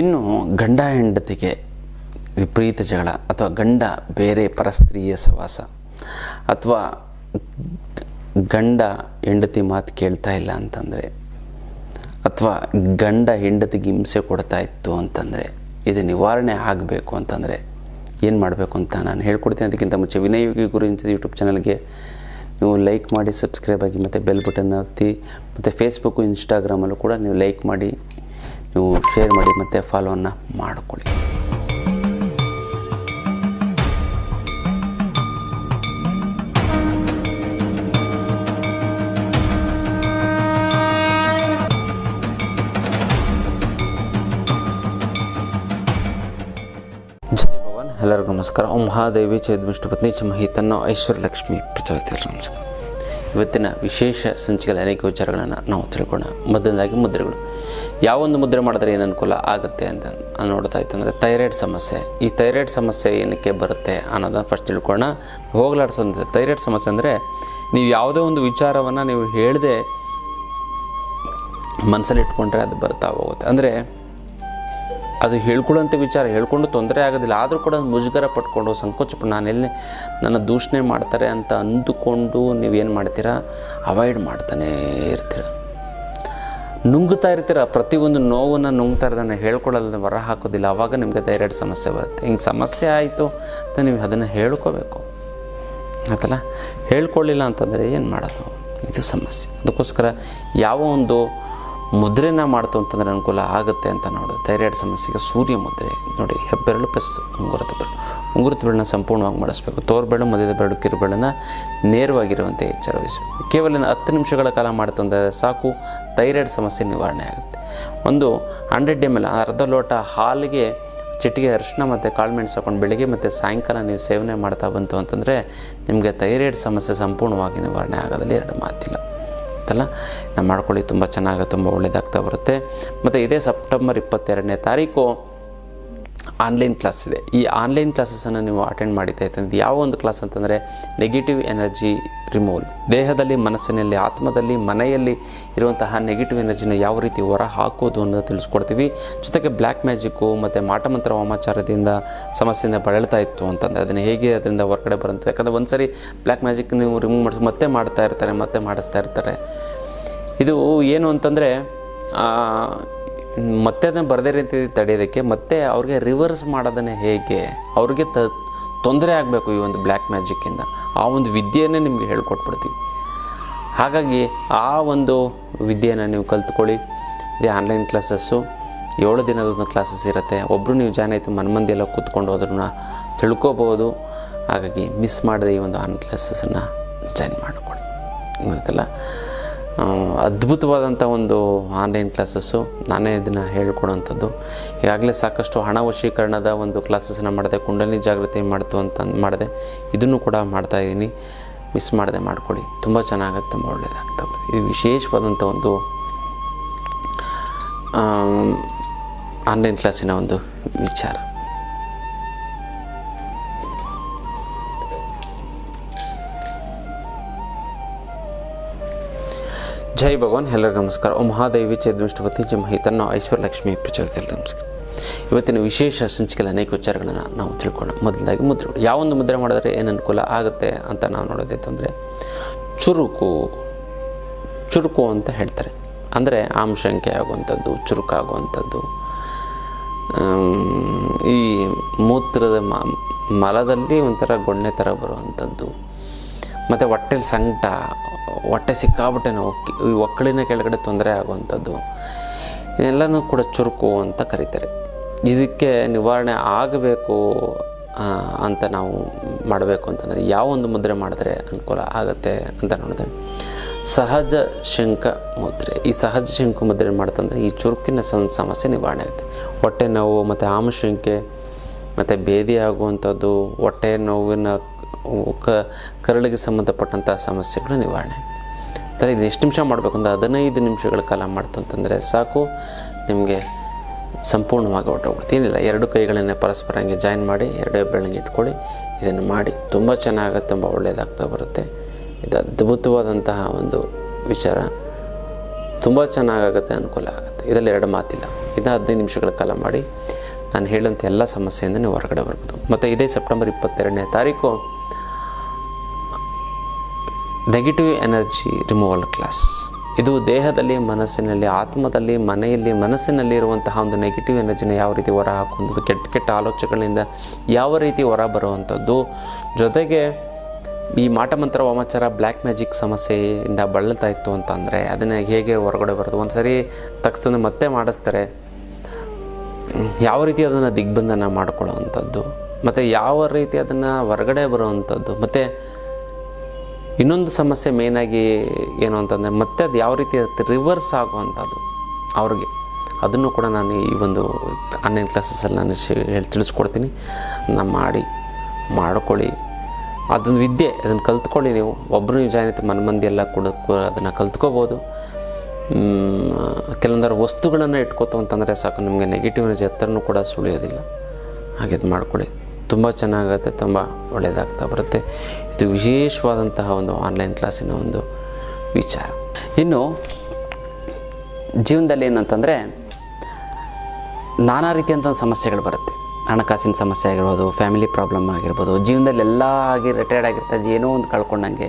ಇನ್ನು ಗಂಡ ಹೆಂಡತಿಗೆ ವಿಪರೀತ ಜಗಳ ಅಥವಾ ಗಂಡ ಬೇರೆ ಪರಸ್ತ್ರೀಯ ಸವಾಸ ಅಥವಾ ಗಂಡ ಹೆಂಡತಿ ಮಾತು ಕೇಳ್ತಾ ಇಲ್ಲ ಅಂತಂದರೆ ಅಥವಾ ಗಂಡ ಹೆಂಡತಿಗೆ ಹಿಂಸೆ ಕೊಡ್ತಾ ಇತ್ತು ಅಂತಂದರೆ ಇದು ನಿವಾರಣೆ ಆಗಬೇಕು ಅಂತಂದರೆ ಏನು ಮಾಡಬೇಕು ಅಂತ ನಾನು ಹೇಳ್ಕೊಡ್ತೀನಿ. ಅದಕ್ಕಿಂತ ಮುಂಚೆ ವಿನಯೋಗಿ ಗುರುಂಚಿದ ಯೂಟ್ಯೂಬ್ ಚಾನಲ್ಗೆ ನೀವು ಲೈಕ್ ಮಾಡಿ ಸಬ್ಸ್ಕ್ರೈಬ್ ಆಗಿ ಮತ್ತು ಬೆಲ್ ಬಟನ್ ಒತ್ತಿ ಮತ್ತು ಫೇಸ್ಬುಕ್ಕು ಇನ್ಸ್ಟಾಗ್ರಾಮಲ್ಲೂ ಕೂಡ ನೀವು ಲೈಕ್ ಮಾಡಿ. ನೀವು ಶೇರ್ ಮಾಡಿ ಮತ್ತು ಫಾಲೋವನ್ನು ಮಾಡಿಕೊಳ್ಳಿ. ಜಯ ಭಗವಾನ್, ಎಲ್ಲರಿಗೂ ನಮಸ್ಕಾರ. ಓಂ ಮಹಾದೇವಿ ಚೇದ್ಮಿಷ್ಟು ಪತ್ನಿ ಚ ಮಹಿ ತನ್ನ ಐಶ್ವರ್ಯ ಲಕ್ಷ್ಮಿ. ಪ್ರಚೋದಿತ ನಮಸ್ಕಾರ. ಇವತ್ತಿನ ವಿಶೇಷ ಸಂಚಿಕೆಯಲ್ಲಿ ಅನೇಕ ವಿಚಾರಗಳನ್ನು ನಾವು ತಿಳ್ಕೊಳ್ಳೋಣ. ಮೊದಲನೇದಾಗಿ ಮುದ್ರೆಗಳು. ಯಾವೊಂದು ಮುದ್ರೆ ಮಾಡಿದ್ರೆ ಏನು ಅನುಕೂಲ ಆಗುತ್ತೆ ಅಂತ ನೋಡ್ತಾ ಇತ್ತು ಅಂದರೆ ಥೈರಾಯ್ಡ್ ಸಮಸ್ಯೆ. ಈ ಥೈರಾಯ್ಡ್ ಸಮಸ್ಯೆ ಏನಕ್ಕೆ ಬರುತ್ತೆ ಅನ್ನೋದನ್ನು ಫಸ್ಟ್ ತಿಳ್ಕೊಳ್ಳೋಣ. ಹೋಗಲಾಡಿಸೋದು ಥೈರಾಯ್ಡ್ ಸಮಸ್ಯೆ ಅಂದರೆ ನೀವು ಯಾವುದೇ ಒಂದು ವಿಚಾರವನ್ನು ನೀವು ಹೇಳದೆ ಮನಸ್ಸಲ್ಲಿ ಇಟ್ಕೊಂಡ್ರೆ ಅದು ಬರ್ತಾ ಹೋಗುತ್ತೆ. ಅಂದರೆ ಅದು ಹೇಳ್ಕೊಳ್ಳೋಂಥ ವಿಚಾರ, ಹೇಳ್ಕೊಂಡು ತೊಂದರೆ ಆಗೋದಿಲ್ಲ. ಆದರೂ ಕೂಡ ಮುಜುಗರ ಪಟ್ಕೊಂಡು, ಸಂಕೋಚ ನಾನು ನನ್ನ ದೂಷಣೆ ಮಾಡ್ತಾರೆ ಅಂತ ಅಂದುಕೊಂಡು ನೀವೇನು ಮಾಡ್ತೀರಾ? ಅವಾಯ್ಡ್ ಮಾಡ್ತಾನೇ ಇರ್ತೀರ. ನುಂಗ್ತಾ ಇರ್ತೀರ? ಪ್ರತಿಯೊಂದು ನೋವನ್ನು ನುಂಗ್ತಾ ಇರೋದನ್ನು ಹೇಳ್ಕೊಳ್ಳೋದನ್ನು ಹೊರ ಹಾಕೋದಿಲ್ಲ. ಅವಾಗ ನಿಮಗೆ ಥೈರಾಯ್ಡ್ ಸಮಸ್ಯೆ ಬರುತ್ತೆ. ಹಿಂಗೆ ಸಮಸ್ಯೆ ಆಯಿತು ಅಂತ ನೀವು ಅದನ್ನು ಹೇಳ್ಕೋಬೇಕು. ಆಯ್ತಲ್ಲ ಹೇಳ್ಕೊಳ್ಳಿಲ್ಲ ಅಂತಂದರೆ ಏನು ಮಾಡೋದು? ಇದು ಸಮಸ್ಯೆ. ಅದಕ್ಕೋಸ್ಕರ ಯಾವ ಒಂದು ಮುದ್ರೆನ ಮಾಡ್ತು ಅಂತಂದರೆ ಅನುಕೂಲ ಆಗುತ್ತೆ ಅಂತ ನೋಡೋದು ಥೈರಾಯ್ಡ್ ಸಮಸ್ಯೆಗೆ ಸೂರ್ಯ ಮುದ್ರೆ. ನೋಡಿ, ಹೆಬ್ಬೆರಳು ಪ್ಲಸ್ ಉಂಗುರದ ಬೆರಳು. ಉಂಗುರದ ಬೆರಳನ್ನ ಸಂಪೂರ್ಣವಾಗಿ ಮಾಡಿಸ್ಬೇಕು. ತೋರ್ಬೆರಳು ಮಧ್ಯದ ಬೆರಳು ಕಿರುಬೆರಳನ್ನ ನೇರವಾಗಿರುವಂತೆ ಎಚ್ಚರ ವಹಿಸಬೇಕು ಕೇವಲ ಹತ್ತು ನಿಮಿಷಗಳ ಕಾಲ ಮಾಡ್ತಂದರೆ ಸಾಕು ಥೈರಾಯ್ಡ್ ಸಮಸ್ಯೆ ನಿವಾರಣೆ ಆಗುತ್ತೆ. ಒಂದು ಹಂಡ್ರೆಡ್ ಎಂ ಎಲ್, ಅರ್ಧ ಲೋಟ ಹಾಲಿಗೆ ಚಿಟಿಗೆ ಅರಿಶಿನ ಮತ್ತು ಕಾಳುಮೆಣಸು ಹಾಕೊಂಡು ಬೆಳಿಗ್ಗೆ ಮತ್ತು ಸಾಯಂಕಾಲ ನೀವು ಸೇವನೆ ಮಾಡ್ತಾ ಬಂತು ಅಂತಂದರೆ ನಿಮಗೆ ಥೈರಾಯ್ಡ್ ಸಮಸ್ಯೆ ಸಂಪೂರ್ಣವಾಗಿ ನಿವಾರಣೆ ಆಗೋದಲ್ಲಿ. ಎರಡು ಮಾತಿಲ್ಲ. ಅಂತಲ್ಲ ನಾವು ಮಾಡ್ಕೊಳ್ಳಿ ತುಂಬ ಚೆನ್ನಾಗಿ ತುಂಬ ಒಳ್ಳೆಯದಾಗ್ತಾ ಬರುತ್ತೆ. ಮತ್ತು ಇದೇ ಸೆಪ್ಟೆಂಬರ್ ಇಪ್ಪತ್ತೆರಡನೇ ತಾರೀಕು ಆನ್ಲೈನ್ ಕ್ಲಾಸ್ ಇದೆ. ಈ ಆನ್ಲೈನ್ ಕ್ಲಾಸಸನ್ನು ನೀವು ಅಟೆಂಡ್ ಮಾಡಿದ್ದೆ ಇತ್ತು ಯಾವ ಒಂದು ಕ್ಲಾಸ್ ಅಂತಂದರೆ ನೆಗೆಟಿವ್ ಎನರ್ಜಿ ರಿಮೂವಲ್ ದೇಹದಲ್ಲಿ, ಮನಸ್ಸಿನಲ್ಲಿ, ಆತ್ಮದಲ್ಲಿ, ಮನೆಯಲ್ಲಿ ಇರುವಂತಹ ನೆಗೆಟಿವ್ ಎನರ್ಜಿನ ಯಾವ ರೀತಿ ಹೊರ ಹಾಕೋದು ಅನ್ನೋದು ತಿಳಿಸ್ಕೊಡ್ತೀವಿ. ಜೊತೆಗೆ ಬ್ಲ್ಯಾಕ್ ಮ್ಯಾಜಿಕ್ಕು ಮತ್ತು ಮಾಟಮಂತ್ರ ವಾಮಾಚಾರದಿಂದ ಸಮಸ್ಯೆಯಿಂದ ಬಳಲ್ತಾ ಇತ್ತು ಅಂತಂದರೆ ಅದನ್ನು ಹೇಗೆ ಅದರಿಂದ ಹೊರಗಡೆ ಬರುತ್ತೆ ಯಾಕಂದರೆ ಒಂದು ಸರಿ ಬ್ಲ್ಯಾಕ್ ಮ್ಯಾಜಿಕ್ ನೀವು ರಿಮೂವ್ ಮಾಡಿಸ್ ಮತ್ತೆ ಮಾಡ್ತಾ ಇರ್ತಾರೆ, ಮತ್ತೆ ಮಾಡಿಸ್ತಾ ಇರ್ತಾರೆ. ಇದು ಏನು ಅಂತಂದರೆ ಮತ್ತೆ ಅದನ್ನು ಬರದೇ ರೀತಿ ತಡೆಯೋದಕ್ಕೆ ಮತ್ತೆ ಅವ್ರಿಗೆ ರಿವರ್ಸ್ ಮಾಡೋದನ್ನೇ ಹೇಗೆ? ಅವ್ರಿಗೆ ತ, ತೊಂದರೆ ಆಗಬೇಕು ಈ ಒಂದು ಬ್ಲ್ಯಾಕ್ ಮ್ಯಾಜಿಕ್ಕಿಂದ ಆ ಒಂದು ವಿದ್ಯೆಯನ್ನೇ ನಿಮಗೆ ಹೇಳ್ಕೊಟ್ಬಿಡ್ತೀವಿ. ಹಾಗಾಗಿ ಆ ಒಂದು ವಿದ್ಯೆಯನ್ನು ನೀವು ಕಲ್ತ್ಕೊಳ್ಳಿ. ಇದೇ ಆನ್ಲೈನ್ ಕ್ಲಾಸಸ್ಸು ಏಳು ದಿನದ ಒಂದು ಕ್ಲಾಸಸ್ ಇರುತ್ತೆ. ಒಬ್ಬರು ನೀವು ಜಾಯ್ನ್ ಆಯಿತು ಮನ್ಮಂದಿ ಎಲ್ಲ ಕೂತ್ಕೊಂಡು ಅದನ್ನು ತಿಳ್ಕೊಬೋದು. ಹಾಗಾಗಿ ಮಿಸ್ ಮಾಡದೆ ಈ ಒಂದು ಆನ್ಲೈನ್ ಕ್ಲಾಸಸ್ಸನ್ನು ಜಾಯ್ನ್ ಮಾಡಿಕೊಡಿ ಗೊತ್ತಲ್ಲ ಅದ್ಭುತವಾದಂಥ ಒಂದು ಆನ್ಲೈನ್ ಕ್ಲಾಸಸ್ಸು ನಾನೇ ಇದನ್ನು ಹೇಳ್ಕೊಡೋವಂಥದ್ದು ಈಗಾಗಲೇ ಸಾಕಷ್ಟು ಹಣ ವಶೀಕರಣದ ಒಂದು ಕ್ಲಾಸಸ್ಸನ್ನು ಮಾಡಿದೆ, ಕುಂಡಲಿ ಜಾಗೃತಿ ಮಾಡ್ತು ಅಂತ ಮಾಡಿದೆ. ಇದನ್ನು ಕೂಡ ಮಾಡ್ತಾಯಿದ್ದೀನಿ ಮಿಸ್ ಮಾಡದೆ ಮಾಡ್ಕೊಳ್ಳಿ. ತುಂಬ ಚೆನ್ನಾಗುತ್ತೆ ತುಂಬ ಒಳ್ಳೆಯದಾಗ್ತದೆ ಇದು ವಿಶೇಷವಾದಂಥ ಒಂದು ಆನ್ಲೈನ್ ಕ್ಲಾಸಿನ ಒಂದು ವಿಚಾರ. ಜೈ ಭಗವಾನ್, ಎಲ್ಲರಿಗೂ ನಮಸ್ಕಾರ. ಓ ಮಹಾದೇವಿ ಚೇದ್ವಿಷ್ಟಪತಿ ಜಿ ಮಹಿ ತನ್ನ ಐಶ್ವರ್ಯ ಲಕ್ಷ್ಮಿ ಪ್ರಚೋದಿತ ಎಲ್ಲರಿಗೂ ನಮಸ್ಕಾರ. ಇವತ್ತಿನ ವಿಶೇಷ ಸಂಚಿಕೆಯಲ್ಲಿ ಅನೇಕ ವಿಚಾರಗಳನ್ನು ನಾವು ತಿಳ್ಕೊಳ್ಳೋಣ. ಮೊದಲಾಗಿ ಮುದ್ರೆಗಳು ಯಾವೊಂದು ಮುದ್ರೆ ಮಾಡಿದ್ರೆ ಏನು ಅನುಕೂಲ ಆಗುತ್ತೆ ಅಂತ ನಾವು ನೋಡೋದೇ ಅಂದರೆ ಚುರುಕು ಚುರುಕು ಅಂತ ಹೇಳ್ತಾರೆ. ಅಂದರೆ ಆಮಶಂಕೆ ಆಗುವಂಥದ್ದು ಚುರುಕಾಗುವಂಥದ್ದು ಈ ಮೂತ್ರದ ಮಲದಲ್ಲಿ ಒಂಥರ ಗೊಣ್ಣೆ ಥರ ಬರುವಂಥದ್ದು. ಮತ್ತು ಹೊಟ್ಟೆಲಿ ಸಂಕಟ, ಹೊಟ್ಟೆ ಸಿಕ್ಕಾಬಿಟ್ಟೆ ನಾವು ಈ ಒಕ್ಕಳಿನ ಕೆಳಗಡೆ ತೊಂದರೆ ಆಗುವಂಥದ್ದು, ಇದೆಲ್ಲನೂ ಕೂಡ ಚುರುಕು ಅಂತ ಕರೀತಾರೆ. ಇದಕ್ಕೆ ನಿವಾರಣೆ ಆಗಬೇಕು ಅಂತ ನಾವು ಮಾಡಬೇಕು ಅಂತಂದರೆ, ಯಾವ ಒಂದು ಮುದ್ರೆ ಮಾಡಿದ್ರೆ ಅನುಕೂಲ ಆಗುತ್ತೆ ಅಂತ ನೋಡಿದೆ ಸಹಜ ಶಂಕ ಮುದ್ರೆ. ಈ ಸಹಜ ಶಂಕು ಮುದ್ರೆ ಮಾಡ್ತಂದ್ರೆ ಈ ಚುರುಕಿನ ಸಮಸ್ಯೆ ನಿವಾರಣೆ ಆಗುತ್ತೆ. ಹೊಟ್ಟೆ ನೋವು, ಮತ್ತು ಆಮಶಂಕೆ, ಮತ್ತು ಭೇದಿ ಆಗುವಂಥದ್ದು, ಹೊಟ್ಟೆ ನೋವಿನ ಕ ಕರಳಿಗೆ ಸಂಬಂಧಪಟ್ಟಂಥ ಸಮಸ್ಯೆಗಳು ನಿವಾರಣೆ. ಆಗ್ತದೆ ಇದು ಎಷ್ಟು ನಿಮಿಷ ಮಾಡಬೇಕು ಅಂದರೆ ಹದಿನೈದು ನಿಮಿಷಗಳ ಕಾಲ ಮಾಡ್ತು ಅಂತಂದರೆ ಸಾಕು, ನಿಮಗೆ ಸಂಪೂರ್ಣವಾಗಿ ಹೊಟ್ಟೋಗ್ಬಿಡುತ್ತೆ ಏನಿಲ್ಲ, ಎರಡು ಕೈಗಳನ್ನೇ ಪರಸ್ಪರ ಹಂಗೆ ಜಾಯಿನ್ ಮಾಡಿ, ಎರಡೇ ಬೆಳಗ್ಗೆ ಇಟ್ಕೊಳ್ಳಿ, ಇದನ್ನು ಮಾಡಿ. ತುಂಬ ಚೆನ್ನಾಗುತ್ತೆ, ತುಂಬ ಒಳ್ಳೆಯದಾಗ್ತಾ ಬರುತ್ತೆ. ಇದು ಅದ್ಭುತವಾದಂತಹ ಒಂದು ವಿಚಾರ. ತುಂಬ ಚೆನ್ನಾಗಾಗುತ್ತೆ ಅನುಕೂಲ ಆಗುತ್ತೆ. ಇದರಲ್ಲಿ ಎರಡು ಮಾತಿಲ್ಲ. ಇದನ್ನು ಹದಿನೈದು ನಿಮಿಷಗಳ ಕಾಲ ಮಾಡಿ. ನಾನು ಹೇಳುವಂಥ ಎಲ್ಲ ಸಮಸ್ಯೆಯಿಂದ ನೀವು ಹೊರಗಡೆ ಬರ್ಬೋದು. ಮತ್ತು ಇದೇ ಸೆಪ್ಟೆಂಬರ್ ಇಪ್ಪತ್ತೆರಡನೇ ತಾರೀಕು. ನೆಗೆಟಿವ್ ಎನರ್ಜಿ ರಿಮೂವಲ್ ಕ್ಲಾಸ್ ಇದು ದೇಹದಲ್ಲಿ, ಮನಸ್ಸಿನಲ್ಲಿ, ಆತ್ಮದಲ್ಲಿ, ಮನೆಯಲ್ಲಿ ಮನಸ್ಸಿನಲ್ಲಿ ಇರುವಂತಹ ಒಂದು ನೆಗೆಟಿವ್ ಎನರ್ಜಿನ ಯಾವ ರೀತಿ ಹೊರ ಹಾಕುವಂಥದ್ದು, ಕೆಟ್ಟ ಕೆಟ್ಟ ಆಲೋಚನೆಗಳಿಂದ ಯಾವ ರೀತಿ ಹೊರ ಬರುವಂಥದ್ದು, ಜೊತೆಗೆ ಈ ಮಾಟಮಂತ್ರ ವಾಮಾಚಾರ ಬ್ಲ್ಯಾಕ್ ಮ್ಯಾಜಿಕ್ ಸಮಸ್ಯೆಯಿಂದ ಬಳಲ್ತಾ ಇತ್ತು ಅಂತಂದರೆ ಅದನ್ನು ಹೇಗೆ ಹೊರಗಡೆ ಬರೋದು? ಒಂದು ಸರಿ ತಕ್ಷಣ ಮತ್ತೆ ಮಾಡಿಸ್ತಾರೆ. ಯಾವ ರೀತಿ ಅದನ್ನು ದಿಗ್ಬಂಧನ ಮಾಡ್ಕೊಳ್ಳೋವಂಥದ್ದು? ಮತ್ತು ಯಾವ ರೀತಿ ಅದನ್ನು ಹೊರಗಡೆ ಬರುವಂಥದ್ದು? ಮತ್ತು ಇನ್ನೊಂದು ಸಮಸ್ಯೆ ಮೇಯ್ನಾಗಿ ಏನು ಅಂತಂದರೆ ಮತ್ತೆ ಅದು ಯಾವ ರೀತಿ ರಿವರ್ಸ್ ಆಗುವಂಥದ್ದು ಅವ್ರಿಗೆ. ಅದನ್ನು ಕೂಡ ನಾನು ಈ ಒಂದು ಆನ್ಲೈನ್ ಕ್ಲಾಸಸ್ಸಲ್ಲಿ ನಾನು ಹೇಳಿ ತಿಳಿಸ್ಕೊಡ್ತೀನಿ. ನಾನು ಮಾಡಿ, ಮಾಡ್ಕೊಳ್ಳಿ. ಅದೊಂದು ವಿದ್ಯೆ, ಅದನ್ನು ಕಲ್ತ್ಕೊಳ್ಳಿ ನೀವು. ಒಬ್ಬರು ನೀವು ಆಯ್ತು, ಮನ ಮಂದಿ ಎಲ್ಲ ಕೂಡ ಅದನ್ನು ಕಲ್ತ್ಕೋಬೋದು. ಕೆಲವೊಂದರ ವಸ್ತುಗಳನ್ನು ಇಟ್ಕೋತು ಅಂತಂದರೆ ಸಾಕು, ನಿಮಗೆ ನೆಗೆಟಿವ್ ಎನರ್ಜಿ ಹತ್ರನೂ ಕೂಡ ಸುಳಿಯೋದಿಲ್ಲ. ಹಾಗೆ ಅದು ಮಾಡ್ಕೊಳ್ಳಿ. ತುಂಬ ಚೆನ್ನಾಗುತ್ತೆ, ತುಂಬ ಒಳ್ಳೆಯದಾಗ್ತಾ ಬರುತ್ತೆ. ಇದು ವಿಶೇಷವಾದಂತಹ ಒಂದು ಆನ್ಲೈನ್ ಕ್ಲಾಸಿನ ಒಂದು ವಿಚಾರ. ಇನ್ನು, ಜೀವನದಲ್ಲಿ ಏನಂತಂದರೆ, ನಾನಾ ರೀತಿಯಂಥ ಸಮಸ್ಯೆಗಳು ಬರುತ್ತೆ. ಹಣಕಾಸಿನ ಸಮಸ್ಯೆ ಆಗಿರ್ಬೋದು ಫ್ಯಾಮಿಲಿ ಪ್ರಾಬ್ಲಮ್ ಆಗಿರ್ಬೋದು, ಜೀವನದಲ್ಲಿ ಎಲ್ಲ ಆಗಿ ರಿಟೈರ್ಡ್ ಆಗಿರ್ತಾ, ಏನೋ ಒಂದು ಕಳ್ಕೊಂಡಂಗೆ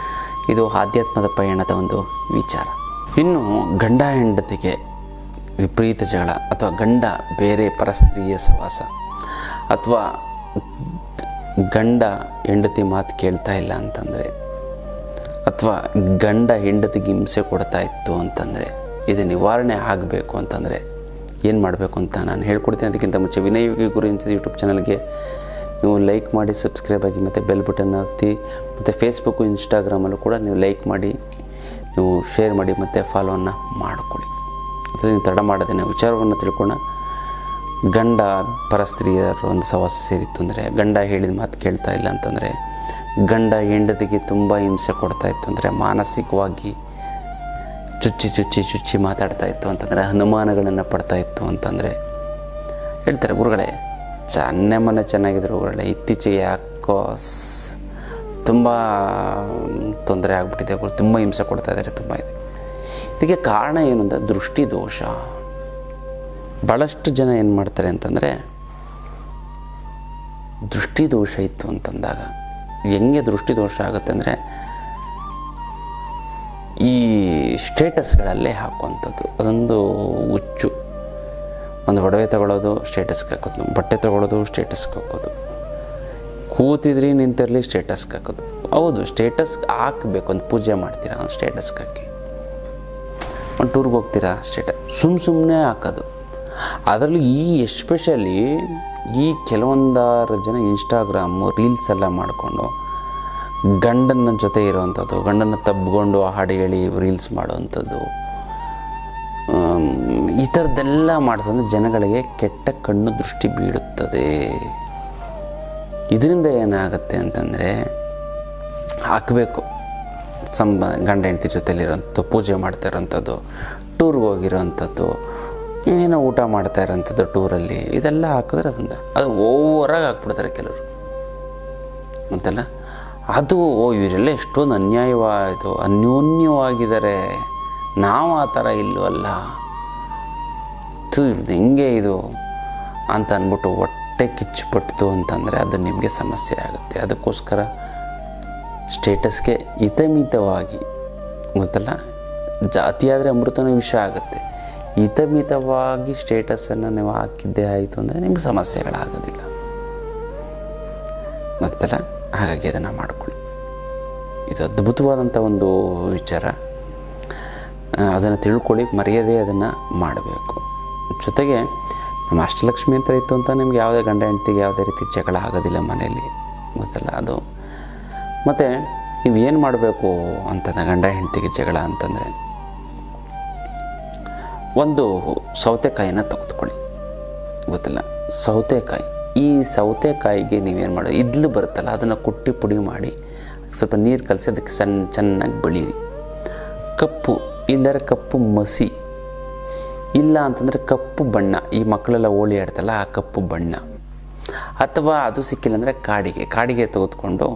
ಇದು ಆಧ್ಯಾತ್ಮದ ಪಯಣದ ಒಂದು ವಿಚಾರ. ಇನ್ನು ಗಂಡ ಹೆಂಡತಿಗೆ ವಿಪರೀತ ಜಗಳ ಅಥವಾ ಗಂಡ ಬೇರೆ ಪರಸ್ತ್ರೀಯ ಸವಾಸ ಅಥವಾ ಗಂಡ ಹೆಂಡತಿ ಮಾತು ಕೇಳ್ತಾ ಇಲ್ಲ ಅಂತಂದರೆ ಅಥವಾ ಗಂಡ ಹೆಂಡತಿಗೆ ಹಿಂಸೆ ಕೊಡ್ತಾ ಇತ್ತು ಅಂತಂದರೆ ಇದು ನಿವಾರಣೆ ಆಗಬೇಕು ಅಂತಂದರೆ ಏನು ಮಾಡಬೇಕು ಅಂತ ನಾನು ಹೇಳ್ಕೊಡ್ತೀನಿ. ಅದಕ್ಕಿಂತ ಮುಂಚೆ ವಿನಯೋಗಿ ಯೋಗಿ ಗುರು ಯೂಟ್ಯೂಬ್ ಚಾನಲ್ಗೆ ನೀವು ಲೈಕ್ ಮಾಡಿ, ಸಬ್ಸ್ಕ್ರೈಬ್ ಆಗಿ ಮತ್ತು ಬೆಲ್ ಬಟನ್ ಒತ್ತಿ ಮತ್ತು ಫೇಸ್ಬುಕ್ಕು ಇನ್ಸ್ಟಾಗ್ರಾಮಲ್ಲೂ ಕೂಡ ನೀವು ಲೈಕ್ ಮಾಡಿ, ನೀವು ಶೇರ್ ಮಾಡಿ, ಮತ್ತು ಫಾಲೋವನ್ನು ಮಾಡಿಕೊಳ್ಳಿ. ಅದರಲ್ಲಿ ನೀವು ತಡ ಮಾಡೋದೇನೆ ವಿಚಾರವನ್ನು ತಿಳ್ಕೊಳ್ಳೋಣ. ಗಂಡ ಪರಸ್ತ್ರೀಯರ ಒಂದು ಸವಾಸ ಸೇರಿತ್ತು ಅಂದರೆ, ಗಂಡ ಹೇಳಿದ ಮಾತು ಕೇಳ್ತಾ ಇಲ್ಲ ಅಂತಂದರೆ, ಗಂಡ ಹೆಂಡತಿಗೆ ತುಂಬ ಹಿಂಸೆ ಕೊಡ್ತಾ ಇತ್ತು ಅಂದರೆ, ಮಾನಸಿಕವಾಗಿ ಚುಚ್ಚಿ ಚುಚ್ಚಿ ಚುಚ್ಚಿ ಮಾತಾಡ್ತಾ ಇತ್ತು ಅಂತಂದರೆ, ಅನುಮಾನಗಳನ್ನು ಪಡ್ತಾ ಇತ್ತು ಅಂತಂದರೆ, ಹೇಳ್ತಾರೆ ಗುರುಗಳೇ ಚನ್ನೆ ಮೊನ್ನೆ ಚೆನ್ನಾಗಿದ್ರು ಒಳ್ಳೆ. ಇತ್ತೀಚೆಗೆ ಯಾಕೋ ತುಂಬ ತೊಂದರೆ ಆಗ್ಬಿಟ್ಟಿದೆ. ತುಂಬ ಹಿಂಸೆ ಕೊಡ್ತಾ ಇದ್ದಾರೆ ತುಂಬ ಇದೆ. ಇದಕ್ಕೆ ಕಾರಣ ಏನು ಅಂದರೆ ದೃಷ್ಟಿ ದೋಷ ಭಾಳಷ್ಟು ಜನ ಏನು ಮಾಡ್ತಾರೆ ಅಂತಂದರೆ ದೃಷ್ಟಿ ದೋಷ ಇತ್ತು ಅಂತಂದಾಗ. ಹೆಂಗೆ ದೃಷ್ಟಿ ದೋಷ ಆಗುತ್ತೆ ಅಂದರೆ, ಈ ಸ್ಟೇಟಸ್ಗಳಲ್ಲೇ ಹಾಕುವಂಥದ್ದು. ಅದೊಂದು ಹುಚ್ಚು. ಒಂದು ಒಡವೆ ತಗೊಳ್ಳೋದು ಸ್ಟೇಟಸ್ಗೆ ಹಾಕೋದು, ಬಟ್ಟೆ ತಗೊಳ್ಳೋದು ಸ್ಟೇಟಸ್ಗೆ ಹಾಕೋದು. ಕೂತಿದ್ರಿ ನಿಂತಿರಲಿ ಸ್ಟೇಟಸ್ಗೆ ಹಾಕೋದು. ಹೌದು ಸ್ಟೇಟಸ್ಗೆ ಹಾಕಬೇಕು, ಒಂದು ಪೂಜೆ ಮಾಡ್ತೀರಾ ಒಂದು ಸ್ಟೇಟಸ್ಗೆ ಹಾಕಿ. ಒಂದು ಟೂರ್ಗೆ ಹೋಗ್ತೀರಾ ಸ್ಟೇಟಸ್ ಸುಮ್ಮ ಸುಮ್ಮನೆ ಹಾಕೋದು. ಅದರಲ್ಲೂ ಈ ಎಸ್ಪೆಷಲಿ ಈ ಕೆಲವೊಂದಾರು ಜನ ಇನ್ಸ್ಟಾಗ್ರಾಮು ರೀಲ್ಸ್ ಎಲ್ಲ ಮಾಡಿಕೊಂಡು ಗಂಡನ ಜೊತೆ ಇರೋವಂಥದ್ದು, ಗಂಡನ ತಬ್ಕೊಂಡು ಹಾಡು ಹೇಳಿ ರೀಲ್ಸ್ ಮಾಡುವಂಥದ್ದು. ಥರದ್ದೆಲ್ಲ ಮಾಡಿದ್ರೆ ಜನಗಳಿಗೆ ಕೆಟ್ಟ ಕಣ್ಣು ದೃಷ್ಟಿ ಬೀಳುತ್ತದೆ. ಇದರಿಂದ ಏನಾಗುತ್ತೆ ಅಂತಂದರೆ ಹಾಕಬೇಕು. ಸಂಬ, ಗಂಡ ಹೆಂಡತಿ ಜೊತೆಲಿರೋಂಥದ್ದು ಪೂಜೆ ಮಾಡ್ತಾ ಇರೋಂಥದ್ದು ಟೂರ್ಗೆ ಹೋಗಿರೋಂಥದ್ದು ಏನೋ ಊಟ ಮಾಡ್ತಾ ಇರೋಂಥದ್ದು ಟೂರಲ್ಲಿ ಇದೆಲ್ಲ ಹಾಕಿದ್ರೆ ಅದೊಂದು, ಅದು ಓವರಾಗಿ ಹಾಕ್ಬಿಡ್ತಾರೆ ಕೆಲವರು. ಅಂತಲ್ಲ ಅದು, ಓ, ಇವರೆಲ್ಲ ಎಷ್ಟೊಂದು ಅನ್ಯಾಯವಾಯಿತು ಅನ್ಯೋನ್ಯವಾಗಿದ್ದಾರೆ. ನಾವು ಆ ಥರ ಇಲ್ವಲ್ಲ. ತು ಇವ್ರದ್ದು ಹೆಂಗೆ ಇದು ಅಂತ ಅಂದ್ಬಿಟ್ಟು ಹೊಟ್ಟೆ ಕಿಚ್ಚುಪಟ್ಟಿತು ಅಂತಂದರೆ ಅದು ನಿಮಗೆ ಸಮಸ್ಯೆ ಆಗುತ್ತೆ. ಅದಕ್ಕೋಸ್ಕರ ಸ್ಟೇಟಸ್ಗೆ ಹಿತಮಿತವಾಗಿ ಗೊತ್ತಲ್ಲ? ಜಾತಿ ಆದರೆ ಅಮೃತನೂ ವಿಷ ಆಗುತ್ತೆ. ಹಿತಮಿತವಾಗಿ ಸ್ಟೇಟಸನ್ನು ನೀವು ಹಾಕಿದ್ದೇ ಆಯಿತು ಅಂದರೆ ನಿಮ್ಗೆ ಸಮಸ್ಯೆಗಳಾಗೋದಿಲ್ಲ. ಗೊತ್ತಲ್ಲ? ಹಾಗಾಗಿ ಅದನ್ನು ಮಾಡಿಕೊಳ್ಳಿ. ಇದು ಅದ್ಭುತವಾದಂಥ ಒಂದು ವಿಚಾರ. ಅದನ್ನು ತಿಳ್ಕೊಳ್ಳಿ, ಮರ್ಯಾದೆ ಅದನ್ನು ಮಾಡಬೇಕು. ಜೊತೆಗೆ ನಮ್ಮ ಅಷ್ಟಲಕ್ಷ್ಮಿ ಅಂತ ಇತ್ತು ಅಂತ ನಿಮ್ಗೆ ಯಾವುದೇ ಗಂಡ ಹೆಂಡ್ತಿಗೆ ಯಾವುದೇ ರೀತಿ ಜಗಳ ಆಗೋದಿಲ್ಲ ಮನೆಯಲ್ಲಿ. ಗೊತ್ತಲ್ಲ ಅದು. ಮತ್ತು ನೀವು ಏನು ಮಾಡಬೇಕು ಅಂತಂದ್ರೆ ಗಂಡ ಹೆಂಡ್ತಿಗೆ ಜಗಳ ಅಂತಂದರೆ ಒಂದು ಸೌತೆಕಾಯಿನ ತೆಗೆದುಕೊಳ್ಳಿ. ಗೊತ್ತಿಲ್ಲ? ಸೌತೆಕಾಯಿ. ಈ ಸೌತೆಕಾಯಿಗೆ ನೀವೇನು ಮಾಡೋದು ಇದ್ಲು ಬರುತ್ತಲ್ಲ, ಅದನ್ನು ಕುಟ್ಟಿ ಪುಡಿ ಮಾಡಿ ಸ್ವಲ್ಪ ನೀರು ಕಲಸಿ ಅದಕ್ಕೆ ಸಣ್ಣ, ಚೆನ್ನಾಗಿ ಬೆಳೀರಿ. ಕಪ್ಪು, ಇಲ್ಲರ ಕಪ್ಪು ಮಸಿ ಇಲ್ಲ ಅಂತಂದರೆ ಕಪ್ಪು ಬಣ್ಣ. ಈ ಮಕ್ಕಳೆಲ್ಲ ಹೋಳಿ ಆಡ್ತಲ್ಲ ಆ ಕಪ್ಪು ಬಣ್ಣ. ಅಥವಾ ಅದು ಸಿಕ್ಕಿಲ್ಲ ಅಂದರೆ ಕಾಡಿಗೆ. ಕಾಡಿಗೆ ತೆಗೆದುಕೊಂಡು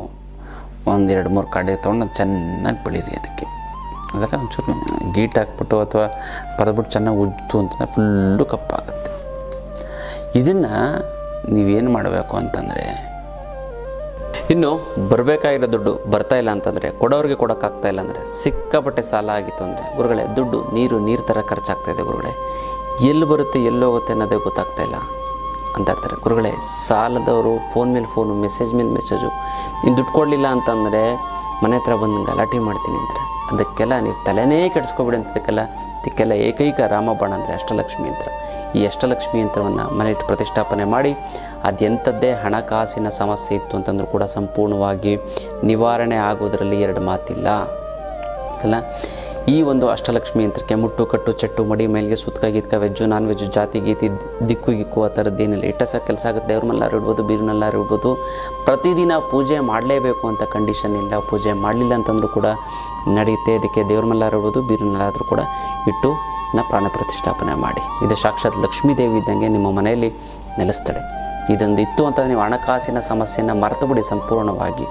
ಒಂದೆರಡು ಮೂರು ಕಾಡಿಗೆ ತೊಗೊಂಡು ಚೆನ್ನಾಗಿ ಬೆಳೀರಿ ಅದಕ್ಕೆ. ಅದೆಲ್ಲ ಒಂಚೂರು ಗೀಟ್ ಹಾಕ್ಬಿಟ್ಟು ಅಥವಾ ಪರದ್ಬಿಟ್ಟು ಚೆನ್ನಾಗಿ ಉಜ್ಜು ಅಂತಂದರೆ ಫುಲ್ಲು ಕಪ್ಪಾಗುತ್ತೆ. ಇದನ್ನು ನೀವೇನು ಮಾಡಬೇಕು ಅಂತಂದರೆ ಇನ್ನು ಬರಬೇಕಾಗಿರೋ ದುಡ್ಡು ಬರ್ತಾ ಇಲ್ಲ ಅಂತಂದರೆ, ಕೊಡೋರಿಗೆ ಕೊಡೋಕ್ಕಾಗ್ತಾ ಇಲ್ಲ ಅಂದರೆ, ಸಿಕ್ಕಾಪಟ್ಟೆ ಸಾಲ ಆಗಿತ್ತು ಅಂದರೆ, ಗುರುಗಳೇ, ದುಡ್ಡು ನೀರು ನೀರು ಥರ ಖರ್ಚಾಗ್ತಾ ಇದೆ ಗುರುಗಳೇ. ಎಲ್ಲಿ ಬರುತ್ತೆ ಎಲ್ಲೋಗುತ್ತೆ ಅನ್ನೋದೇ ಗೊತ್ತಾಗ್ತಾ ಇಲ್ಲ. ಅಂತ ಇರ್ತಾರೆ ಗುರುಗಳೇ, ಸಾಲದವರು ಫೋನ್ ಮೇಲೆ ಫೋನು ಮೆಸೇಜ್ ಮೇಲೆ ಮೆಸೇಜು ನೀನು ದುಡ್ಡು ಕೊಡಲಿಲ್ಲ ಅಂತಂದರೆ, ಮನೆ ಹತ್ರ ಬಂದು ಗಲಾಟೆ ಮಾಡ್ತೀನಿ ಅಂದರೆ, ಅದಕ್ಕೆಲ್ಲ ನೀವು ತಲೆನೇ ಕೆಡಿಸ್ಕೊಬಿಡಿ ಅಂತದಕ್ಕೆಲ್ಲ ಇದಕ್ಕೆಲ್ಲ ಏಕೈಕ ರಾಮಬಾಣ ಅಂದರೆ ಅಷ್ಟಲಕ್ಷ್ಮಿ ಯಂತ್ರ ಈ ಅಷ್ಟಲಕ್ಷ್ಮಿ ಯಂತ್ರವನ್ನು ಮನೆಯಿಟ್ಟು ಪ್ರತಿಷ್ಠಾಪನೆ ಮಾಡಿ ಅದೆಂಥದ್ದೇ ಹಣಕಾಸಿನ ಸಮಸ್ಯೆ ಇತ್ತು ಅಂತಂದರೂ ಕೂಡ ಸಂಪೂರ್ಣವಾಗಿ ನಿವಾರಣೆ ಆಗೋದರಲ್ಲಿ ಎರಡು ಮಾತಿಲ್ಲ. ಅಲ್ಲ? ಈ ಒಂದು ಅಷ್ಟಲಕ್ಷ್ಮಿ ಯಂತ್ರಕ್ಕೆ ಮುಟ್ಟು, ಕಟ್ಟು, ಚಟ್ಟು, ಮಡಿ ಮೇಲೆ ಸುತ್ಕ, ಗೀತ್ಕ, ವೆಜ್ಜು, ನಾನ್ ವೆಜ್ಜು, ಜಾತಿ, ಗೀತಿ, ದಿಕ್ಕು, ಗಿಕ್ಕು ಆ ಥರದ್ದೇನಿಲ್ಲ ಇಟ್ಟಸ ಕೆಲಸ ಆಗುತ್ತೆ. ದೇವ್ರ ಮಲ್ಲಾರು ಇಡ್ಬೋದು, ಬೀರ್ನಲ್ಲಾರು ಇಡ್ಬೋದು. ಪ್ರತಿದಿನ ಪೂಜೆ ಮಾಡಲೇಬೇಕು ಅಂತ ಕಂಡೀಷನ್ ಇಲ್ಲ. ಪೂಜೆ ಮಾಡಲಿಲ್ಲ ಅಂತಂದರೂ ಕೂಡ ನಡೆಯುತ್ತೆ ಅದಕ್ಕೆ ದೇವ್ರ ಮಲ್ಲಾರು ಇಡ್ಬೋದು, ಬೀರ್ನಲ್ಲಾದರೂ ಕೂಡ ಇಟ್ಟು ನಾ ಪ್ರಾಣ ಪ್ರತಿಷ್ಠಾಪನೆ ಮಾಡಿ. ಇದು ಸಾಕ್ಷಾತ್ ಲಕ್ಷ್ಮೀದೇವಿ ಇದ್ದಂಗೆ ನಿಮ್ಮ ಮನೆಯಲ್ಲಿ ನೆಲೆಸ್ತಾಳೆ ಇದೊಂದು ಇತ್ತು ಅಂತ ನೀವು ಹಣಕಾಸಿನ ಸಮಸ್ಯೆಯನ್ನು ಮರೆತು ಬಿಡಿ ಸಂಪೂರ್ಣವಾಗಿ.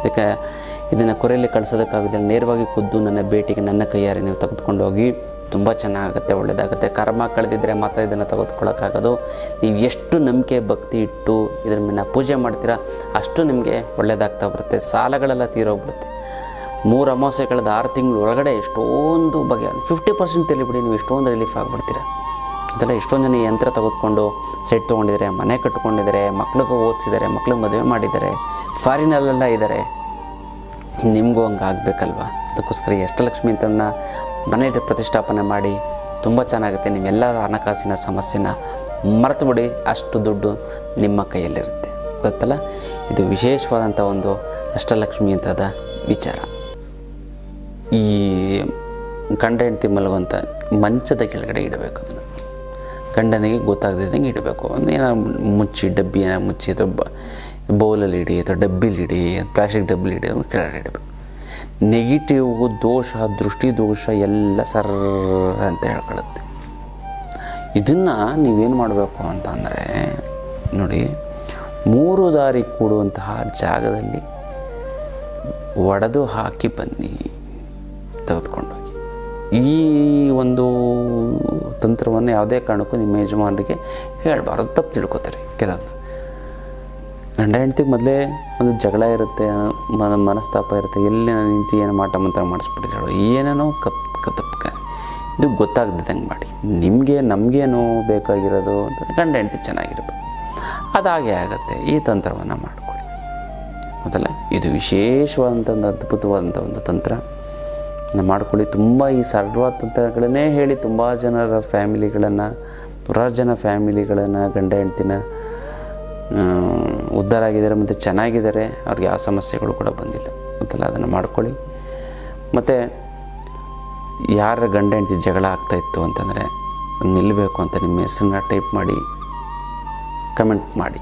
ಇದಕ್ಕೆ ಇದನ್ನು ಕೊರೆಯಲ್ಲಿ ಕಳಿಸೋದಕ್ಕಾಗೋದಿಲ್ಲ. ನೇರವಾಗಿ ಖುದ್ದು ನನ್ನ ಭೇಟಿಗೆ ನನ್ನ ಕೈಯಾರೆ ನೀವು ತೆಗೆದುಕೊಂಡು ಹೋಗಿ ತುಂಬ ಚೆನ್ನಾಗುತ್ತೆ ಒಳ್ಳೆಯದಾಗುತ್ತೆ ಕರ್ಮ ಕಳೆದಿದ್ದರೆ ಮಾತ್ರ ಇದನ್ನು ತೆಗೆದುಕೊಳ್ಳೋಕ್ಕಾಗೋದು. ನೀವು ಎಷ್ಟು ನಂಬಿಕೆ, ಭಕ್ತಿ ಇಟ್ಟು ಇದರ ಮೇಲೆ ಪೂಜೆ ಮಾಡ್ತೀರಾ ಅಷ್ಟು ನಿಮಗೆ ಒಳ್ಳೆಯದಾಗ್ತಾ ಬರುತ್ತೆ. ಸಾಲಗಳೆಲ್ಲ ತೀರೋಗ್ಬಿಡುತ್ತೆ. ಮೂರು ಅಮಾವಾಸ್ಯೆ ಕಳೆದ ಆರು ತಿಂಗಳು ಒಳಗಡೆ ಎಷ್ಟೊಂದು ಬಗೆ ಫಿಫ್ಟಿ ಪರ್ಸೆಂಟ್ ತಿಳಿಬಿಡಿ ನೀವು ಎಷ್ಟೊಂದು ರಿಲೀಫ್ ಆಗಿಬಿಡ್ತೀರಾ. ಅದೆಲ್ಲ ಎಷ್ಟೊಂದು ಜನ ಯಂತ್ರ ತೆಗೆದುಕೊಂಡು ಸೆಟ್ ತೊಗೊಂಡಿದ್ದಾರೆ, ಮನೆ ಕಟ್ಕೊಂಡಿದ್ದಾರೆ, ಮಕ್ಳಿಗೆ ಓದಿಸಿದ್ದಾರೆ, ಮಕ್ಳಿಗೆ ಮದುವೆ ಮಾಡಿದ್ದಾರೆ ಫಾರಿನಲ್ಲೆಲ್ಲ ಇದ್ದಾರೆ. ನಿಮಗೂ ಹಂಗೆ ಆಗಬೇಕಲ್ವ? ಅದಕ್ಕೋಸ್ಕರ ಅಷ್ಟಲಕ್ಷ್ಮಿ ಅಂತನ್ನ ಮನೆ ಪ್ರತಿಷ್ಠಾಪನೆ ಮಾಡಿ ತುಂಬ ಚೆನ್ನಾಗುತ್ತೆ ನಿಮ್ಮೆಲ್ಲ ಹಣಕಾಸಿನ ಸಮಸ್ಯೆನ ಮರೆತು ಬಿಡಿ, ಅಷ್ಟು ದುಡ್ಡು ನಿಮ್ಮ ಕೈಯಲ್ಲಿರುತ್ತೆ. ಗೊತ್ತಲ್ಲ? ಇದು ವಿಶೇಷವಾದಂಥ ಒಂದು ಅಷ್ಟಲಕ್ಷ್ಮಿ ಅಂತದ ವಿಚಾರ. ಈ ಗಂಡ ಹೆಂಡತಿ ಮಲಗುವಂಥ ಮಂಚದ ಕೆಳಗಡೆ ಇಡಬೇಕು ಅದನ್ನು. ಗಂಡನಿಗೆ ಗೊತ್ತಾಗದಿದ್ದಂಗೆ ಇಡಬೇಕು. ಏನೋ ಮುಚ್ಚಿ, ಡಬ್ಬಿ ಏನೋ ಮುಚ್ಚಿ ಅಥವಾ ಬೌಲಲ್ಲಿ ಇಡಿ ಅಥವಾ ಡಬ್ಬಿಲಿ ಇಡಿ, ಪ್ಲಾಸ್ಟಿಕ್ ಡಬ್ಬಿಲಿ ಇಡಿ ಕೆಳಗಡೆ ಇಡಬೇಕು. ನೆಗೆಟಿವ್ ದೋಷ, ದೃಷ್ಟಿ ದೋಷ ಎಲ್ಲ ಸರ್ ಅಂತ ಹೇಳ್ಕೊಳ್ಳುತ್ತೆ ಇದನ್ನು ನೀವೇನು ಮಾಡಬೇಕು ಅಂತಂದರೆ ನೋಡಿ, ಮೂರು ದಾರಿ ಕೂಡುವಂತಹ ಜಾಗದಲ್ಲಿ ಒಡೆದು ಹಾಕಿ ಬನ್ನಿ. ತೆಗೆದುಕೊಂಡೋಗಿ. ಈ ಒಂದು ತಂತ್ರವನ್ನು ಯಾವುದೇ ಕಾರಣಕ್ಕೂ ನಿಮ್ಮ ಯಜಮಾನರಿಗೆ ಹೇಳಬಾರ್ದು. ತಪ್ಪು ತಿಳ್ಕೊತಾರೆ ಕೆಲವೊಂದು. ಗಂಡ ಹೆಂಡ್ತಿಗೆ ಮೊದಲೇ ಒಂದು ಜಗಳ ಇರುತ್ತೆ, ಮನ ಮನಸ್ತಾಪ ಇರುತ್ತೆ. ಎಲ್ಲಿ ನಾನು ನಿಂತು ಏನು ಮಾಟ ಮಂತ್ರ ಮಾಡಿಸ್ಬಿಟ್ಟಿದ್ದಾಳು, ಏನೇನೋ ಕಪ್ ಕತಪ್ಕ ಇದು ಗೊತ್ತಾಗ್ದಿದ್ದಂಗೆ ಮಾಡಿ. ನಿಮಗೆ, ನಮಗೇನು ಬೇಕಾಗಿರೋದು ಅಂತ ಗಂಡ ಹೆಂಡ್ತಿ ಚೆನ್ನಾಗಿರ್ಬೇಕು. ಅದಾಗೆ ಆಗುತ್ತೆ ಈ ತಂತ್ರವನ್ನು ಮಾಡಿಕೊಳ್ಳಿ. ಮೊದಲ, ಇದು ವಿಶೇಷವಾದಂಥ ಒಂದು ಅದ್ಭುತವಾದಂಥ ಒಂದು ತಂತ್ರ. ಮಾಡ್ಕೊಳ್ಳಿ. ತುಂಬ ಈ ಸರ್ವ ತಂತ್ರಗಳನ್ನೇ ಹೇಳಿ ತುಂಬ ಜನರ ಫ್ಯಾಮಿಲಿಗಳನ್ನು, ನೂರಾರು ಜನ ಫ್ಯಾಮಿಲಿಗಳನ್ನು, ಗಂಡ ಹೆಂಡ್ತಿನ ಉದ್ಧಾರ ಆಗಿದ್ದಾರೆ ಮತ್ತು ಚೆನ್ನಾಗಿದ್ದಾರೆ. ಅವ್ರಿಗೆ ಯಾವ ಸಮಸ್ಯೆಗಳು ಕೂಡ ಬಂದಿಲ್ಲ. ಅಂತಲ್ಲ ಅದನ್ನು ಮಾಡ್ಕೊಳ್ಳಿ. ಮತ್ತು ಯಾರ ಗಂಡ ಹೆಂಡ್ತಿ ಜಗಳ ಆಗ್ತಾಯಿತ್ತು ಅಂತಂದರೆ ನಿಲ್ಲಬೇಕು ಅಂತ ನಿಮ್ಮ ಹೆಸರನ್ನ ಟೈಪ್ ಮಾಡಿ ಕಮೆಂಟ್ ಮಾಡಿ.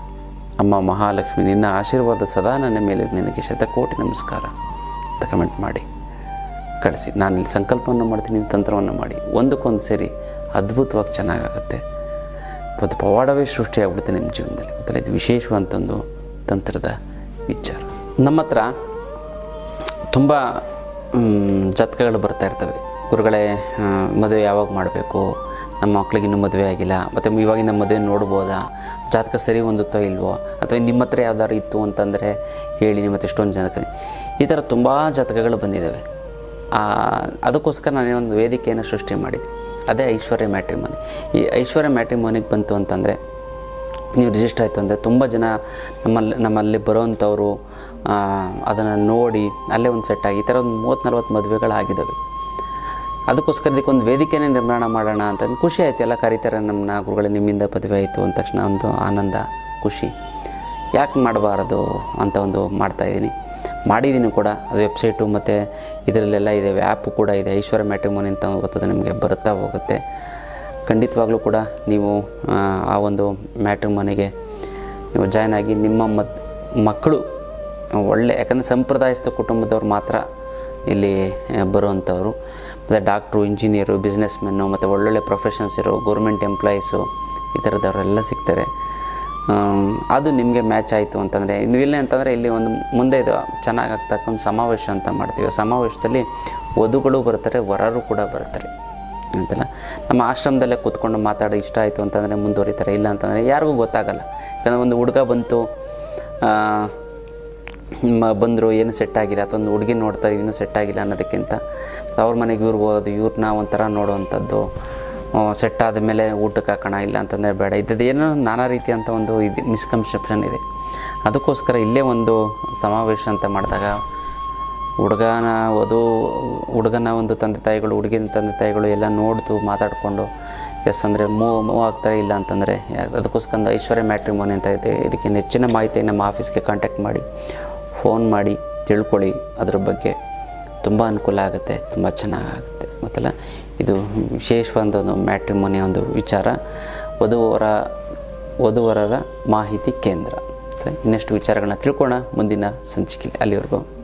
ಅಮ್ಮ ಮಹಾಲಕ್ಷ್ಮಿ, ನಿನ್ನ ಆಶೀರ್ವಾದ ಸದಾ ನನ್ನ ಮೇಲೆ ನಿನಗೆ. ಶತಕೋಟಿ ನಮಸ್ಕಾರ ಅಂತ ಕಮೆಂಟ್ ಮಾಡಿ. ಕಳಿಸಿ. ನಾನು ಸಂಕಲ್ಪವನ್ನು ಮಾಡ್ತೀನಿ, ನೀವು ತಂತ್ರವನ್ನು ಮಾಡಿ. ಒಂದಕ್ಕೊಂದು ಸೇರಿ ಅದ್ಭುತವಾಗಿ ಚೆನ್ನಾಗಾಗುತ್ತೆ. ಮತ್ತು ಪವಾಡವೇ ಸೃಷ್ಟಿಯಾಗ್ಬಿಡುತ್ತೆ ನಿಮ್ಮ ಜೀವನದಲ್ಲಿ. ಗೊತ್ತಲ್ಲ, ಇದು ವಿಶೇಷವಂತೊಂದು ತಂತ್ರದ ವಿಚಾರ. ನಮ್ಮ ಹತ್ರ ತುಂಬ ಜಾತಕಗಳು ಬರ್ತಾ ಇರ್ತವೆ. ಗುರುಗಳೇ ಮದುವೆ ಯಾವಾಗ ಮಾಡಬೇಕು? ನಮ್ಮ ಮಕ್ಳಿಗೆ ಇನ್ನೂ ಮದುವೆ ಆಗಿಲ್ಲ. ಮತ್ತು ಇವಾಗಿನ ಮದುವೆ ನೋಡ್ಬೋದಾ? ಜಾತಕ ಸರಿ ಹೊಂದುತ್ತೋ ಇಲ್ವೋ? ಅಥವಾ ನಿಮ್ಮ ಹತ್ರ ಯಾವ್ದಾದ್ರು ಇತ್ತು ಅಂತಂದರೆ ಹೇಳಿ, ನಿಮ್ಮ ಹತ್ರ ಎಷ್ಟೊಂದು ಜಾತಕ. ಈ ಥರ ತುಂಬ ಜಾತಕಗಳು ಬಂದಿದ್ದಾವೆ. ಅದಕ್ಕೋಸ್ಕರ ನಾನು ಒಂದು ವೇದಿಕೆಯನ್ನು ಸೃಷ್ಟಿ ಮಾಡಿದ್ದೆ. ಅದೇ ಐಶ್ವರ್ಯ ಮ್ಯಾಟ್ರಿಮೋನಿ. ಈ ಐಶ್ವರ್ಯ ಮ್ಯಾಟ್ರಿಮೋನಿಗೆ ಬಂತು ಅಂತಂದರೆ ನೀವು ರಿಜಿಸ್ಟರ್ ಆಯಿತು ಅಂದರೆ ತುಂಬ ಜನ ನಮ್ಮಲ್ಲಿ ನಮ್ಮಲ್ಲಿ ಬರೋವಂಥವ್ರು ಅದನ್ನು ನೋಡಿ ಅಲ್ಲೇ ಒಂದು ಸೆಟ್ ಆಗಿ ಈ ಥರ ಒಂದು ಮೂವತ್ತು ನಲ್ವತ್ತು ಮದುವೆಗಳಾಗಿದ್ದಾವೆ. ಅದಕ್ಕೋಸ್ಕರ ಇದಕ್ಕೊಂದು ವೇದಿಕೆನೇ ನಿರ್ಮಾಣ ಮಾಡೋಣ ಅಂತ ಖುಷಿ ಆಯಿತು. ಎಲ್ಲ ಕರೀತಾರೆ ನಮ್ಮನ್ನ ಗುರುಗಳೇ, ನಿಮ್ಮಿಂದ ಮದುವೆ ಆಯಿತು ಅಂದ ತಕ್ಷಣ ಒಂದು ಆನಂದ, ಖುಷಿ. ಯಾಕೆ ಮಾಡಬಾರದು ಅಂತ ಒಂದು ಮಾಡ್ತಾಯಿದ್ದೀನಿ ಮಾಡಿದ್ದೀನಿ ಕೂಡ. ಅದು ವೆಬ್ಸೈಟು ಮತ್ತು ಇದರಲ್ಲೆಲ್ಲ ಇದೆ. ಆ್ಯಪು ಕೂಡ ಇದೆ. ಐಶ್ವರ್ಯ ಮ್ಯಾಟ್ರಿಮೋನಿ ಅಂತ ಗೊತ್ತದೆ ನಿಮಗೆ? ಬರುತ್ತಾ ಹೋಗುತ್ತೆ. ಖಂಡಿತವಾಗ್ಲೂ ಕೂಡ ನೀವು ಆ, ಒಂದು ಮ್ಯಾಟ್ರಿಮೋನಿಗೆ ನೀವು ಜಾಯ್ನ್ ಆಗಿ ನಿಮ್ಮ ಮಕ್ಕಳು ಒಳ್ಳೆ ಯಾಕಂದರೆ ಸಂಪ್ರದಾಯಸ್ಥ ಕುಟುಂಬದವ್ರು ಮಾತ್ರ ಇಲ್ಲಿ ಬರುವಂಥವ್ರು. ಮತ್ತು ಡಾಕ್ಟ್ರು ಇಂಜಿನಿಯರು ಬಿಸ್ನೆಸ್ ಮೆನ್ನು ಮತ್ತು ಒಳ್ಳೊಳ್ಳೆ ಪ್ರೊಫೆಷನ್ಸ್ ಇರೋ ಗೌರ್ಮೆಂಟ್ ಎಂಪ್ಲಾಯೀಸು ಈ ಥರದವರೆಲ್ಲ ಸಿಗ್ತಾರೆ. ಅದು ನಿಮಗೆ ಮ್ಯಾಚ್ ಆಯಿತು ಅಂತಂದರೆ, ಇದು ಇಲ್ಲ ಅಂತಂದರೆ ಇಲ್ಲಿ ಒಂದು ಮುಂದೆ ಇದು ಚೆನ್ನಾಗಾಗ್ತಕ್ಕಂಥ ಸಮಾವೇಶ ಅಂತ ಮಾಡ್ತೀವಿ. ಸಮಾವೇಶದಲ್ಲಿ ವಧುಗಳು ಬರ್ತಾರೆ, ವರರು ಕೂಡ ಬರ್ತಾರೆ. ಅಂತಲ್ಲ ನಮ್ಮ ಆಶ್ರಮದಲ್ಲೇ ಕೂತ್ಕೊಂಡು ಮಾತಾಡಿ ಇಷ್ಟ ಆಯಿತು ಅಂತಂದರೆ ಮುಂದುವರಿತಾರೆ. ಇಲ್ಲ ಅಂತಂದರೆ ಯಾರಿಗೂ ಗೊತ್ತಾಗಲ್ಲ. ಯಾಕಂದರೆ ಒಂದು ಹುಡುಗ ಬಂತು ಬಂದರು, ಏನು ಸೆಟ್ ಆಗಿಲ್ಲ, ಅಥವಾ ಒಂದು ಹುಡುಗಿ ನೋಡ್ತಾ ಇನ್ನೂ ಸೆಟ್ ಆಗಿಲ್ಲ ಅನ್ನೋದಕ್ಕಿಂತ, ಅವ್ರ ಮನೆಗೆ ಇವ್ರಿಗೆ ಹೋಗೋದು ಇವ್ರನ್ನ ಒಂಥರ ನೋಡುವಂಥದ್ದು. ಸೆಟ್ ಆದಮೇಲೆ ಊಟಕ್ಕೆ ಹಾಕೋಣ, ಇಲ್ಲ ಅಂತಂದರೆ ಬೇಡ. ಇದ್ದದ್ದು ಏನೋ ನಾನಾ ರೀತಿಯಂಥ ಒಂದು ಇದು ಮಿಸ್ಕನ್ಸೆಪ್ಷನ್ ಇದೆ. ಅದಕ್ಕೋಸ್ಕರ ಇಲ್ಲೇ ಒಂದು ಸಮಾವೇಶ ಅಂತ ಮಾಡಿದಾಗ ಹುಡುಗನ ವಧು ಹುಡುಗನ ಒಂದು ತಂದೆ ತಾಯಿಗಳು, ಹುಡುಗಿನ ತಂದೆ ತಾಯಿಗಳು ಎಲ್ಲ ನೋಡ್ತು ಮಾತಾಡಿಕೊಂಡು, ಎಸ್ ಅಂದರೆ ಮೂವ್ ಮೂವ್ ಆಗ್ತಾರೆ, ಇಲ್ಲ ಅಂತಂದರೆ, ಅದಕ್ಕೋಸ್ಕರ ಒಂದು ಐಶ್ವರ್ಯ ಮ್ಯಾಟ್ರಿಮೋನಿ ಅಂತ ಇದೆ. ಇದಕ್ಕೆ ಹೆಚ್ಚಿನ ಮಾಹಿತಿ ನಮ್ಮ ಆಫೀಸ್ಗೆ ಕಾಂಟ್ಯಾಕ್ಟ್ ಮಾಡಿ ಫೋನ್ ಮಾಡಿ, ತಿಳ್ಕೊಳ್ಳಿ. ಅದ್ರ ಬಗ್ಗೆ ತುಂಬ ಅನುಕೂಲ ಆಗುತ್ತೆ, ತುಂಬ ಚೆನ್ನಾಗಾಗುತ್ತೆ. ಗೊತ್ತಲ್ಲ? ಇದು ವಿಶೇಷವಾದ ಒಂದು ಮ್ಯಾಟ್ರಿಮೋನಿಯ ಒಂದು ವಿಚಾರ. ವಧುವರ, ವಧುವರರ ಮಾಹಿತಿ ಕೇಂದ್ರ. ಇನ್ನಷ್ಟು ವಿಚಾರಗಳನ್ನ ತಿಳ್ಕೊಳ್ಳೋಣ ಮುಂದಿನ ಸಂಚಿಕೆ ಅಲ್ಲಿವರೆಗೂ.